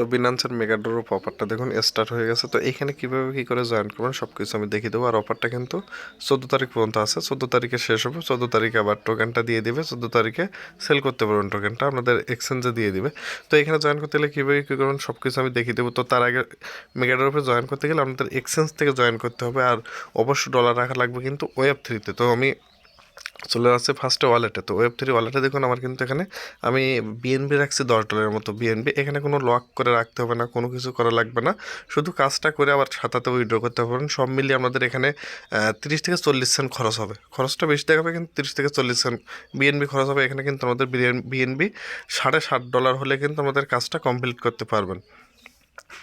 তো বিনান্সের মেগাডোর অফারটা দেখুন স্টার্ট হয়ে গেছে। তো এখানে কীভাবে কী করে জয়েন করবেন সব কিছু আমি দেখিয়ে দেবো। আর অফারটা কিন্তু চোদ্দ তারিখ পর্যন্ত আছে। চোদ্দ তারিখে শেষ হবে। চোদ্দ তারিখে আবার টোকেনটা দিয়ে দিবে। চোদ্দ তারিখে সেল করতে পারবেন টোকেনটা আপনাদের এক্সচেঞ্জে দিয়ে দিবে। তো এখানে জয়েন করতে গেলে কীভাবে কী করবেন সব কিছু আমি দেখিয়ে দেবো। তো তার আগে মেগাডোরপে জয়েন করতে গেলে আপনাদের এক্সচেঞ্জ থেকে জয়েন করতে হবে। আর অবশ্য ডলার রাখা লাগবে কিন্তু ওয়েব থ্রিতে তো আমি চলে আসছে ফার্স্টে ওয়ালেটে তো ওয়েব থ্রি ওয়ালেটে দেখুন, আমার কিন্তু এখানে আমি বিএনবি রাখছি দশ ডলারের মতো। বিএনবি এখানে কোনো লক করে রাখতে হবে না, কোনো কিছু করা লাগবে না। শুধু কাজটা করে আবার সাতাতে উইড্রো করতে পারবেন সব মিলিয়ে আমাদের এখানে তিরিশ থেকে চল্লিশ সেন্ট খরচ হবে। খরচটা বেশি দেখাবে কিন্তু তিরিশ থেকে চল্লিশ সেন্ট বিএনবি খরচ হবে, এখানে কিন্তু আমাদের বিএনবি সাড়ে ষাট ডলার হলে কিন্তু আমাদের কাজটা কমপ্লিট করতে পারবেন।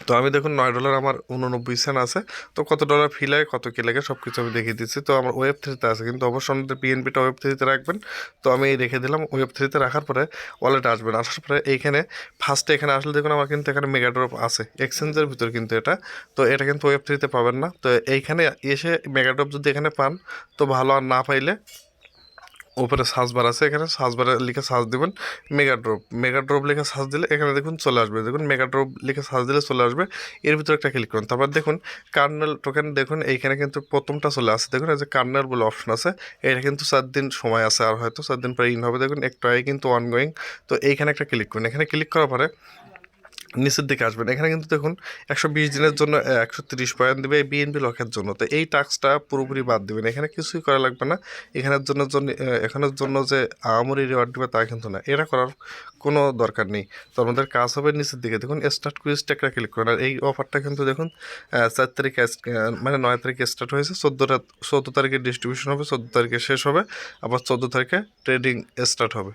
তো আমি দেখুন নয় ডলার আমার উননব্বই সেন্ট আছে। তো কত ডলার ফি লাগে, কত কী লাগে সব কিছু আমি দেখিয়ে দিচ্ছি। তো আমার ওয়েব থ্রিতে আছে, কিন্তু অবশ্যই আমাদের পিএনপিটা ওয়েব থ্রিতে রাখবেন। তো আমি রেখে দিলাম ওয়েব থ্রিতে রাখার পরে ওয়ালেট আসবেন। আসার পরে এইখানে ফার্স্টে এখানে আসলে দেখুন আমার কিন্তু এখানে মেগাড্রপ আছে। এক্সচেঞ্জের ভিতর কিন্তু এটা। তো এটা কিন্তু ওয়েব থ্রিতে পাবেন না। তো এইখানে এসে মেগাড্রপ যদি এখানে পান, তো ভালো আর না পাইলে উপরে সার্চ বার আছে, এখানে সার্চ বারে লিখে সার্চ দেবেন মেগা ড্রপ মেগা ড্রপ লিখে সার্চ দিলে এখানে দেখুন চলে আসবে। দেখুন মেগা ড্রপ লিখে সার্চ দিলে চলে আসবে। এর ভিতরে একটা ক্লিক করুন। তারপর দেখুন কার্নেল টোকেন দেখুন, এইখানে কিন্তু প্রথমটা চলে আসে। দেখুন, এই যে কার্নেল বলে অপশন আছে, এটা কিন্তু চার দিন সময় আছে আর হয়তো চার দিন পরে ইন হবে। দেখুন, একটু আগে কিন্তু অনগোয়িং তো এইখানে একটা ক্লিক করুন। এখানে ক্লিক করার পরে নিচের দিকে আসবেন। এখানে কিন্তু দেখুন একশো বিশ দিনের জন্য একশো তিরিশ পয়েন্ট দেবে বিএনপি লকের জন্য। তো এই টাস্কটা পুরোপুরি বাদ দেবেন। এখানে কিছুই করা লাগবে না। এখানের জন্য এখানের জন্য যে আমরি রিওয়ার্ড দেবে তা কিন্তু না। এটা করার কোনো দরকার নেই। তো আমাদের কাজ হবে নিচের দিকে। দেখুন স্টার্ট কুইজটা একটা ক্লিক করুন। আর এই অফারটা কিন্তু দেখুন চার তারিখে মানে নয় তারিখে স্টার্ট হয়েছে। চোদ্দোটা চোদ্দ তারিখে ডিস্ট্রিবিউশন হবে, চোদ্দ তারিখে শেষ হবে। আবার চোদ্দ তারিখে ট্রেডিং স্টার্ট হবে।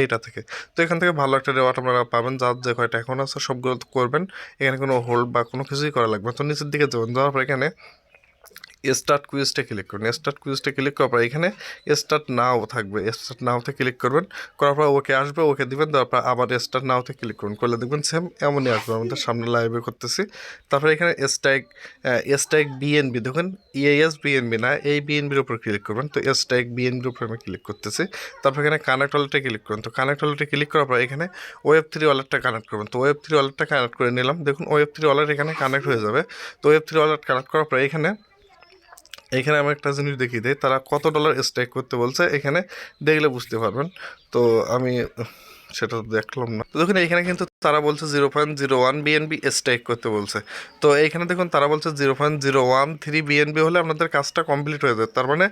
এইটা থেকে। তো এখান থেকে ভালো একটা রেওয়ার্ড আপনারা পাবেন। যার যে কয়টা এখন আছে সবগুলো করবেন। এখানে কোনো হোল্ড বা কোনো কিছুই করা লাগবে তো নিচের দিকে যাবেন। যাওয়ার পর এখানে স্টার্ট কুইজটা ক্লিক করুন। স্টার্ট কুইজটা ক্লিক করার পর এখানে স্টার্ট নাও থাকবে। স্টার্ট নাওতে ক্লিক করবেন। করার পর ওকে আসবে, ওকে দিবেন তারপর আবার স্টার্ট নাওতে ক্লিক করুন। করলে দেখবেন সেম এমনই আসবে। আমাদের সামনে লাইভে করতেছি। তারপরে এখানে স্ট্রাইক স্ট্রাইক বিএনবি দেখুন। ইএস বিএনবি না, এই বিএনবির উপর ক্লিক করবেন। তো স্ট্রাইক বিএনবির উপর আমি ক্লিক করতেছি। তারপর এখানে কানেক্ট ওয়ালেটে ক্লিক করুন। তো কানেক্ট ওয়ালেটে ক্লিক করার পর এখানে ওয়েব থ্রি ওয়ালেটটা কানেক্ট করবেন। তো ওয়েব থ্রি ওয়ালেটটা কানেক্ট করে নিলাম। দেখুন ওয়েব থ্রি ওয়ালেট এখানে কানেক্ট হয়ে যাবে। তো ওয়েব থ্রি ওয়ালেট কানেক্ট করার পর এখানে এখানে আমি একটা জিনিস দেখিয়ে দিই, তারা কত ডলার স্ট্রাইক করতে বলছে এখানে দেখলে বুঝতে পারবেন। তো আমি সেটা দেখলাম না। তো দেখুন, এখানে কিন্তু তারা বলছে zero point zero one BNB strike করতে বলছে। তো এইখানে দেখুন, তারা বলছে zero point zero one three BNB হলে আপনাদের কাজটা কমপ্লিট হয়ে যাবে। তার মানে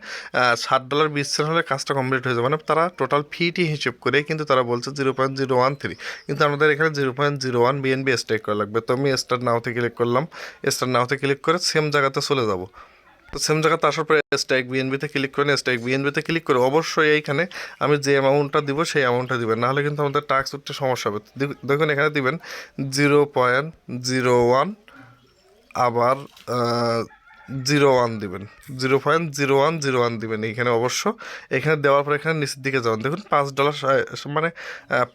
ষাট ডলার বিশ হলে কাজটা কমপ্লিট হয়ে যাবে। মানে তারা টোটাল ফিটি হিসেব করে কিন্তু তারা বলছে zero point zero one three কিন্তু আমাদের এখানে zero point zero one BNB strike করা লাগবে। তো আমি স্টার নাওতে ক্লিক করলাম। স্টার নাওতে ক্লিক করে সেম জায়গাতে চলে যাব। তো সেম জায়গাতে আসার পরে স্ট্রাইক বিএনবিতে ক্লিক করেন স্ট্রাইক বিএনবিতে ক্লিক করে অবশ্যই এইখানে আমি যে অ্যামাউন্টটা দিব সেই অ্যামাউন্টটা দিবেন। নাহলে কিন্তু আমাদের টাক্স উঠতে সমস্যা হবে। দেখুন এখানে দিবেন জিরো পয়েন্ট জিরো ওয়ান আবার জিরো ওয়ান দেবেন। Zero point zero one zero one দেবেন এইখানে অবশ্য। এখানে দেওয়ার পর এখানে নিচের দিকে যাবেন দেখুন, পাঁচ ডলার মানে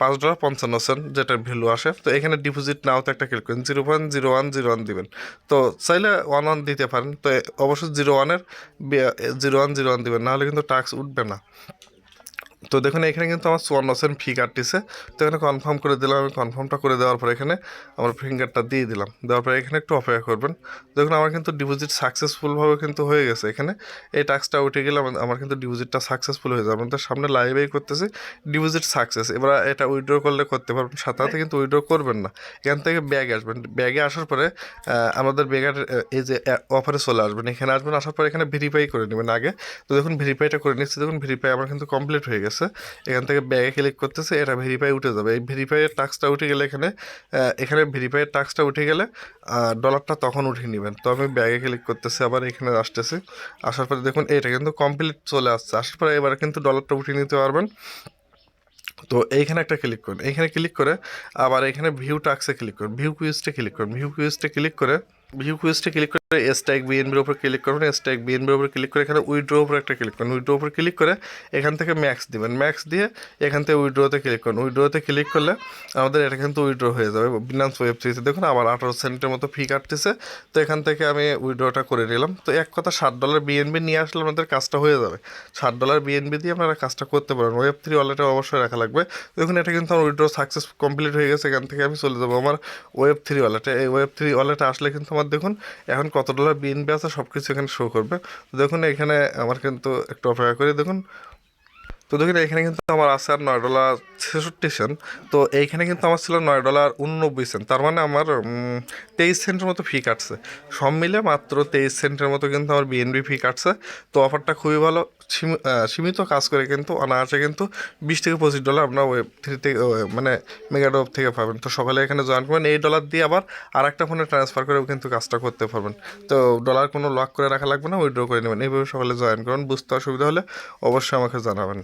পাঁচ ডলার পঞ্চান্ন সেন্ট যেটার ভ্যালু আসে। তো এখানে ডিপোজিট নাও তো একটা ক্লিক করেন। Zero point zero one zero one দেবেন। তো চাইলে ওয়ান ওয়ান দিতে পারেন। তো অবশ্য জিরো ওয়ানের জিরো ওয়ান জিরো ওয়ান দেবেন। নাহলে কিন্তু টাক্স উঠবে না। তো দেখুন, এখানে কিন্তু আমার চুয়ান্ন সেন্ট ফি কাটতেছে তো এখানে কনফার্ম করে দিলাম, আমি কনফার্মটা করে দেওয়ার পর এখানে আমার ফিঙ্গারটা দিয়ে দিলাম। দেওয়ার পরে এখানে একটু অপেক্ষা করবেন। দেখুন, আমার কিন্তু ডিপোজিট সাকসেসফুলভাবে কিন্তু হয়ে গেছে এখানে। এই টাস্কটা উঠে গেলে আমার- আমার কিন্তু ডিপোজিটটা সাকসেসফুল হয়ে যাবে। আমাদের সামনে লাইভেই করতেছি ডিপোজিট সাকসেস এবার এটা উইড্রো করলে করতে পারবেন, সাথে সাথে কিন্তু উইড্রো করবেন না। এখান থেকে ব্যাগে আসবেন। ব্যাগে আসার পরে আমাদের ব্যাগের এই যে অফারে চলে আসবেন। এখানে আসবেন, আসার পরে এখানে ভেরিফাই করে নেবেন আগে। তো দেখুন ভেরিফাইটা করে নিচ্ছি। দেখুন ভেরিফাই আমার কিন্তু কমপ্লিট হয়ে গেছে। এখান থেকে ব্যাগে ক্লিক করতেছে, এটা ভেরিফাই উঠে যাবে। এই ভেরিফাইয়ের টাক্সটা উঠে গেলে এখানে এখানে ভেরিফাইয়ের টাক্সটা উঠে গেলে ডলারটা তখন উঠে নেবেন। তো আমি ব্যাগে ক্লিক করতেছি, আবার এখানে আসতেছি। আসার পরে দেখুন এটা কিন্তু কমপ্লিট চলে আসছে। আসার পরে এবার কিন্তু ডলারটা উঠিয়ে নিতে পারবেন। তো এইখানে একটা ক্লিক করুন। এইখানে ক্লিক করে আবার এখানে ভিউ টাক্সে ক্লিক করুন। ভিউ কুইজটা ক্লিক করুন। ভিউ কুইজটা ক্লিক করে ভিউ কুইজটা ক্লিক করে স্ট্যাক বিএনবির উপর ক্লিক করবেন। স্ট্যাক বিএনবির উপর ক্লিক করে এখানে উইড্রো উপর একটা ক্লিক করুন উইড্রো উপর ক্লিক করে এখান থেকে ম্যাক্স দিবেন। ম্যাক্স দিয়ে এখান থেকে উইড্রোতে ক্লিক করুন। উইড্রোতে ক্লিক করলে আমাদের এটা কিন্তু উইড্রো হয়ে যাবে। বিনান্স ওয়েব থ্রিতে দেখুন আমার আঠারো সেন্টের মতো ফি কাটতেছে। তো এখান থেকে আমি উইড্রোটা করে নিলাম। তো এক কথা ষাট ডলার বিএনবি নিয়ে আসলে আমাদের কাজটা হয়ে যাবে। ষাট ডলার বিএনবি দিয়ে আপনারা কাজটা করতে পারেন। ওয়েব থ্রি ওয়ালেটে অবশ্যই রাখা লাগবে। দেখুন এটা কিন্তু আমার উইড্রো সাকসেস কমপ্লিট হয়ে গেছে। এখান থেকে আমি চলে যাব আমার ওয়েব থ্রি ওয়ালেটে এই ওয়েব থ্রি ওয়ালেটে আসলে কিন্তু আমার দেখুন, এখন কত ডলার বিএনপি আছে সব কিছু এখানে শো করবে। দেখুন, এখানে আমার কিন্তু একটু অপেক্ষা করে, দেখুন। তো দেখুন, এখানে কিন্তু আমার আছে আর নয় ডলার ছেষট্টি সেন্ট। তো এইখানে কিন্তু আমার ছিল নয় ডলার উননব্বই সেন্ট। তার মানে আমার তেইশ সেন্টের মতো ফি কাটছে। সব মিলে মাত্র তেইশ সেন্টের মতো কিন্তু আমার বিএনবি ফি কাটছে। তো অফারটা খুবই ভালো। সীমিত কাজ করে কিন্তু, অনায়াসে কিন্তু বিশ থেকে পঁচিশ ডলার আপনার ওয়েব থ্রি থেকে মানে মেগাডোভ থেকে পাবেন। তো সকালে এখানে জয়েন করবেন। এই ডলার দিয়ে আবার আর একটা ফোনে ট্রান্সফার করেও কিন্তু কাজটা করতে পারবেন। তো ডলার কোনো লক করে রাখা লাগবে না উইড্রো করে নেবেন। এইভাবে সকালে জয়েন করুন। বুঝতে অসুবিধা হলে অবশ্যই আমাকে জানাবেন।